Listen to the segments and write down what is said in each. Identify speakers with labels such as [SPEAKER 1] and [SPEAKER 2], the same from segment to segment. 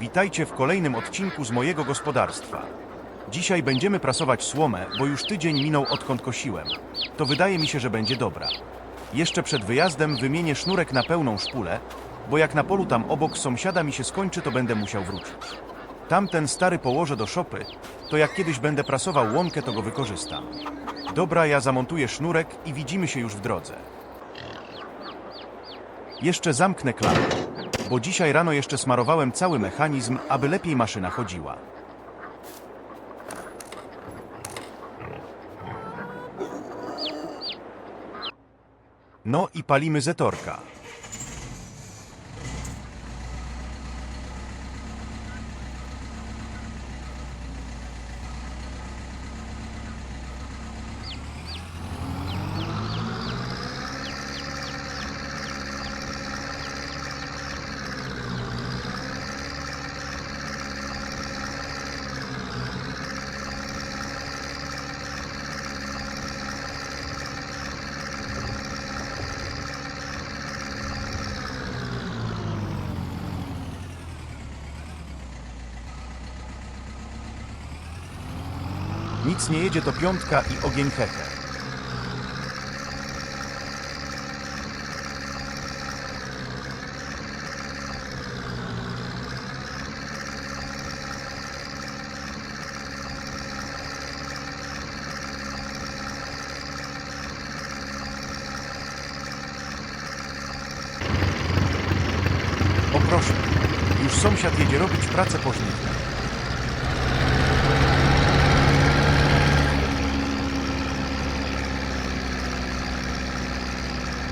[SPEAKER 1] Witajcie w kolejnym odcinku z mojego gospodarstwa. Dzisiaj będziemy prasować słomę, bo już tydzień minął odkąd kosiłem. To wydaje mi się, że będzie dobra. Jeszcze przed wyjazdem wymienię sznurek na pełną szpulę, bo jak na polu tam obok sąsiada mi się skończy, to będę musiał wrócić. Tamten stary położę do szopy, to jak kiedyś będę prasował łąkę, to go wykorzystam. Dobra, ja zamontuję sznurek i widzimy się już w drodze. Jeszcze zamknę klamę, bo dzisiaj rano jeszcze smarowałem cały mechanizm, aby lepiej maszyna chodziła. No i palimy zetorka. Nic nie jedzie to piątka i ogień hehe. Proszę, już sąsiad jedzie robić pracę pożniwne.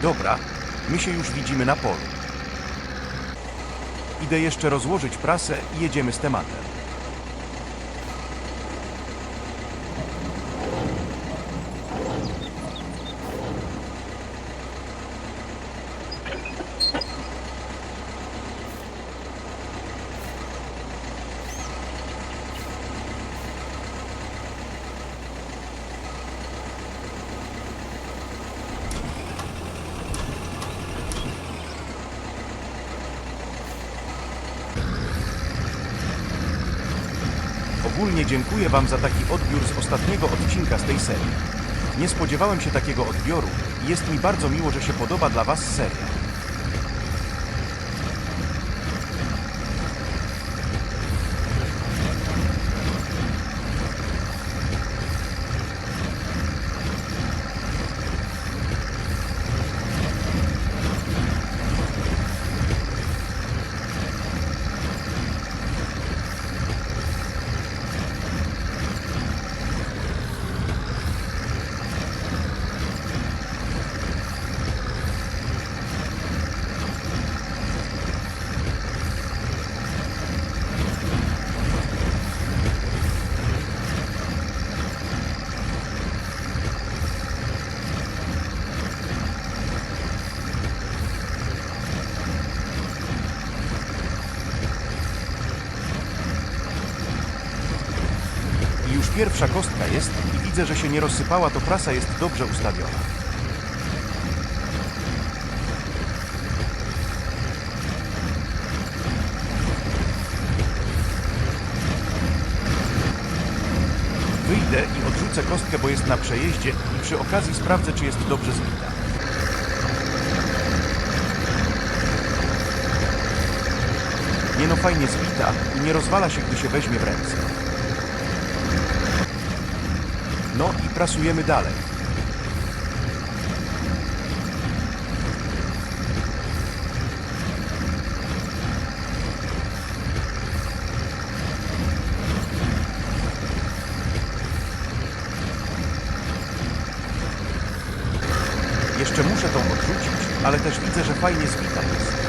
[SPEAKER 1] Dobra, my się już widzimy na polu. Idę jeszcze rozłożyć prasę i jedziemy z tematem. Ogólnie dziękuję Wam za taki odbiór z ostatniego odcinka z tej serii. Nie spodziewałem się takiego odbioru i jest mi bardzo miło, że się podoba dla Was seria. Pierwsza kostka jest i widzę, że się nie rozsypała, to prasa jest dobrze ustawiona. Wyjdę i odrzucę kostkę, bo jest na przejeździe i przy okazji sprawdzę, czy jest dobrze zbita. Nie no fajnie zbita i nie rozwala się, gdy się weźmie w ręce. I prasujemy dalej. Jeszcze muszę tą odrzucić, ale też widzę, że fajnie zbita jest.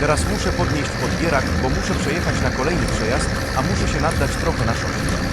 [SPEAKER 1] Teraz muszę podnieść podbierak, bo muszę przejechać na kolejny przejazd, a muszę się naddać trochę na szosie.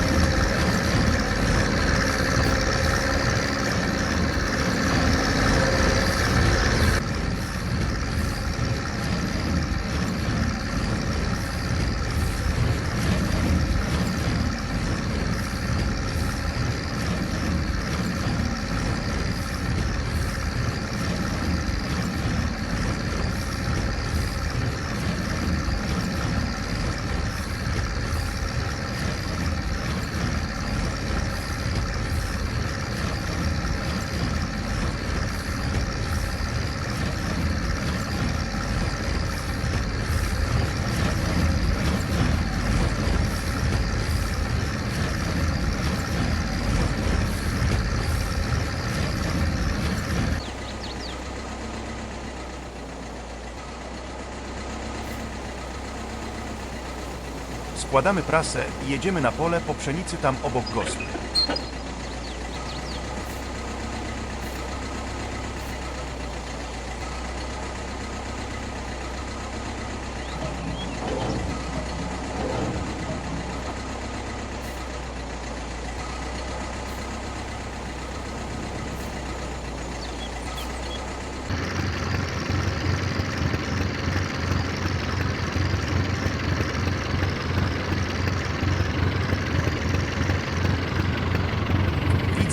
[SPEAKER 1] Składamy prasę i jedziemy na pole po pszenicy tam obok gospy.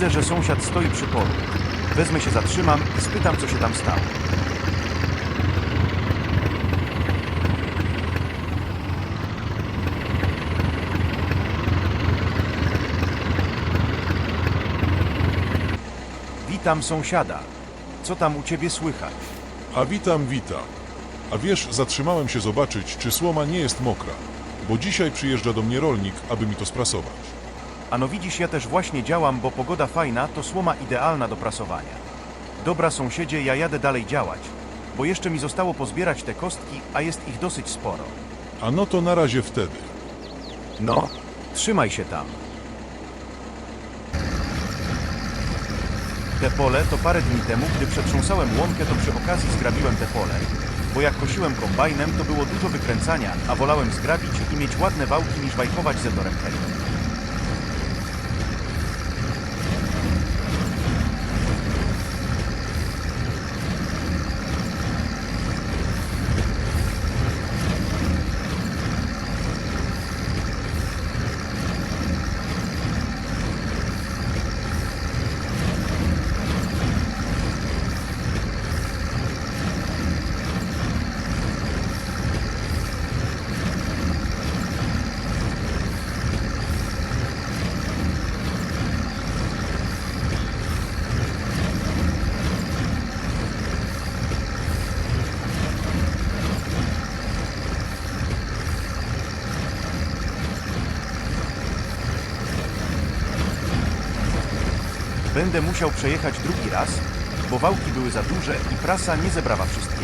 [SPEAKER 1] Widzę, że sąsiad stoi przy polu. Wezmę się zatrzymam i spytam, co się tam stało. Witam sąsiada. Co tam u ciebie słychać?
[SPEAKER 2] A witam, witam. A wiesz, zatrzymałem się zobaczyć, czy słoma nie jest mokra, bo dzisiaj przyjeżdża do mnie rolnik, aby mi to sprasować.
[SPEAKER 1] Ano widzisz, ja też właśnie działam, bo pogoda fajna, to słoma idealna do prasowania. Dobra sąsiedzie, ja jadę dalej działać, bo jeszcze mi zostało pozbierać te kostki, a jest ich dosyć sporo.
[SPEAKER 2] A no to na razie wtedy.
[SPEAKER 1] No, trzymaj się tam. Te pole to parę dni temu, gdy przetrząsałem łąkę, to przy okazji zgrabiłem te pole. Bo jak kosiłem kombajnem, to było dużo wykręcania, a wolałem zgrabić i mieć ładne wałki niż wajchować zetorem hejtem. Będę musiał przejechać drugi raz, bo wałki były za duże i prasa nie zebrała wszystkiego.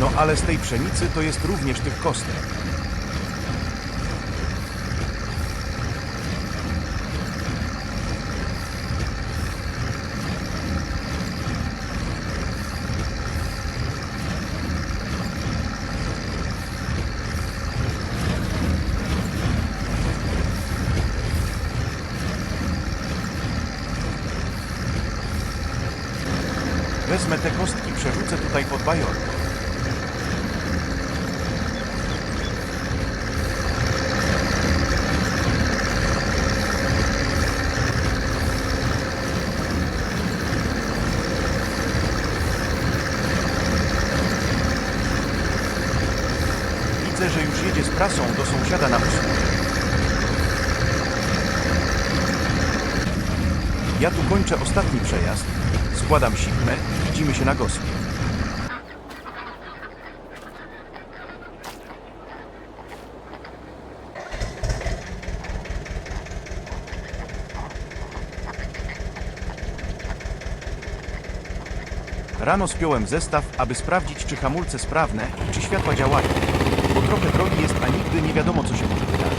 [SPEAKER 1] No ale z tej pszenicy to jest również tych kostek. Wezmę te kostki, przerzucę tutaj pod bajorkę. Widzę, że już jedzie z prasą do sąsiada na usługę. Ja tu kończę ostatni przejazd, składam sikmę i widzimy się na gospie. Rano spiąłem zestaw, aby sprawdzić, czy hamulce sprawne czy światła działają. Bo trochę drogi jest, a nigdy nie wiadomo, co się może wydarzyć.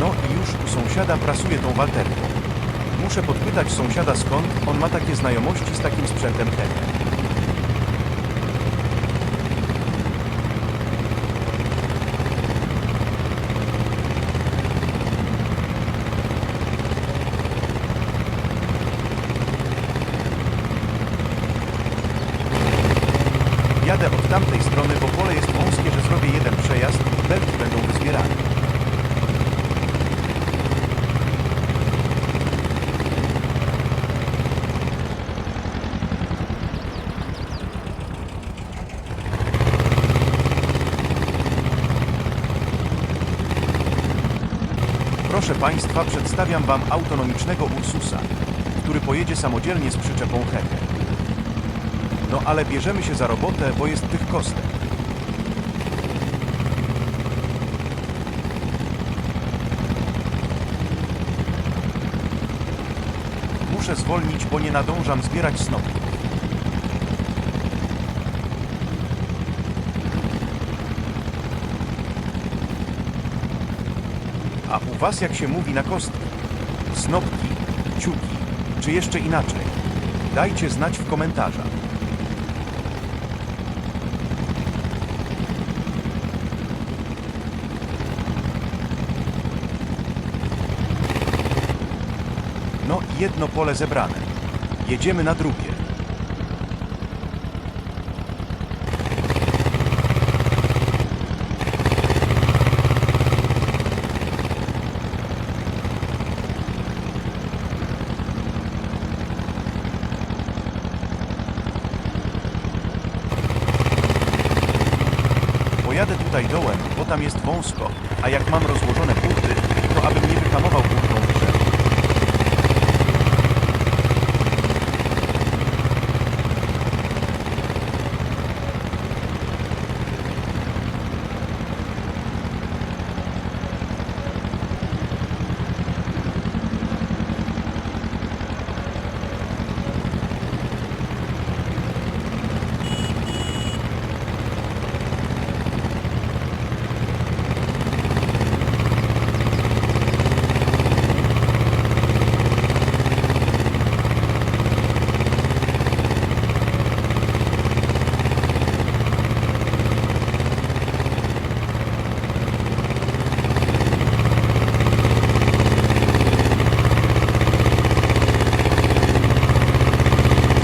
[SPEAKER 1] No i już u sąsiada prasuje tą walterką. Muszę podpytać sąsiada skąd on ma takie znajomości z takim sprzętem. Jadę od tamtej strony, bo pole jest wąskie, że zrobię jeden przejazd i belki będą wyzbierane. Proszę Państwa, przedstawiam Wam autonomicznego Ursusa, który pojedzie samodzielnie z przyczepą Hehe. No ale bierzemy się za robotę, bo jest tych kostek. Muszę zwolnić, bo nie nadążam zbierać snopów. Was jak się mówi na kostki? Snopki, ciuki, czy jeszcze inaczej? Dajcie znać w komentarzach. No i jedno pole zebrane. Jedziemy na drugie. Pojadę tutaj dołem, bo tam jest wąsko, a jak mam rozłożone burty, to abym nie wyhamował burtą w drzewo.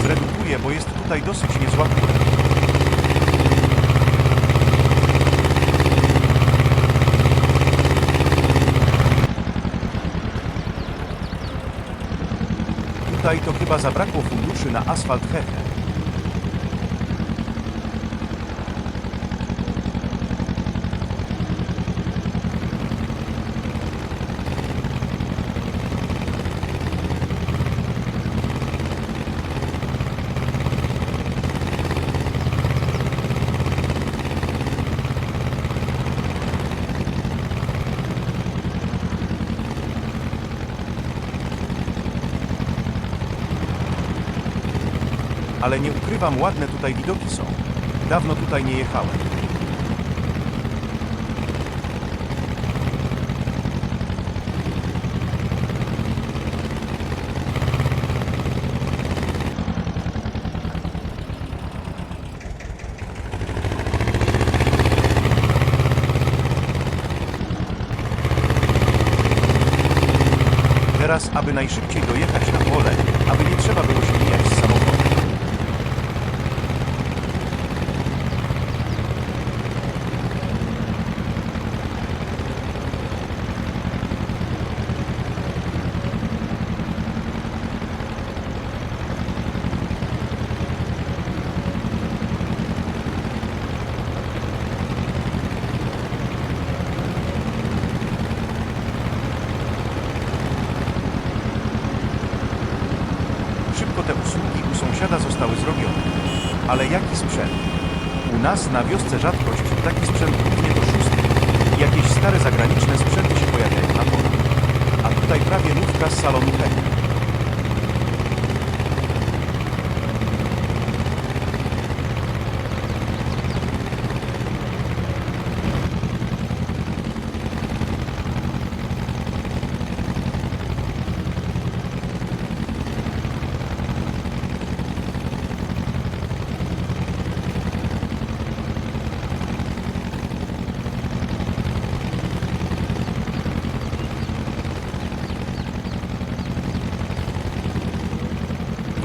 [SPEAKER 1] Zredukuję, bo jest tutaj dosyć niezła góra. Tutaj to chyba zabrakło funduszy na asfalt hehe. Ale nie ukrywam, ładne tutaj widoki są. Dawno tutaj nie jechałem. Teraz, aby najszybciej Ale jaki sprzęt? U nas na wiosce rzadkość taki sprzęt głównie do szóstki. Jakieś stare zagraniczne sprzęty się pojawiają na polu. A tutaj prawie nówka z salonu Heki.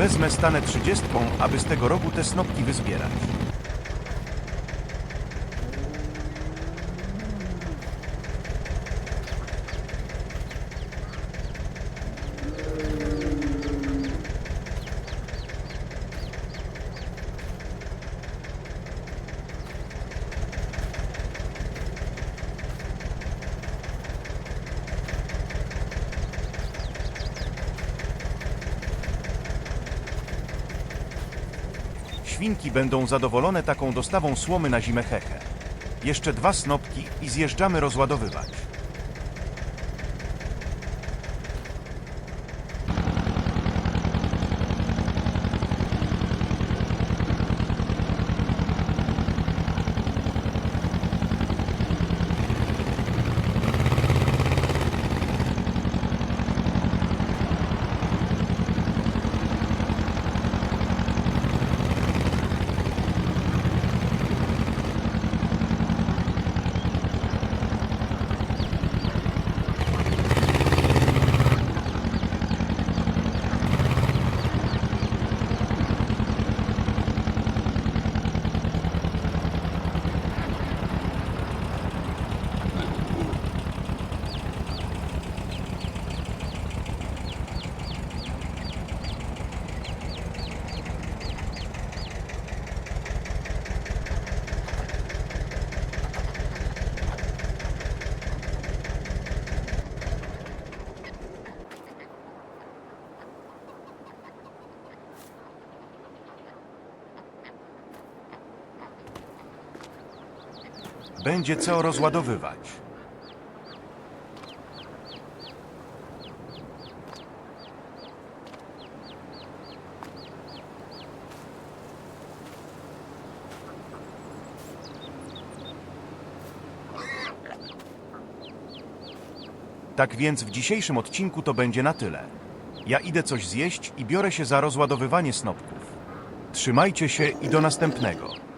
[SPEAKER 1] Wezmę stanę trzydziestką, aby z tego rogu te snopki wyzbierać. Świnki będą zadowolone taką dostawą słomy na zimę heche. Jeszcze dwa snopki i zjeżdżamy rozładowywać. Będzie co rozładowywać. Tak więc w dzisiejszym odcinku to będzie na tyle. Ja idę coś zjeść i biorę się za rozładowywanie snopków. Trzymajcie się i do następnego.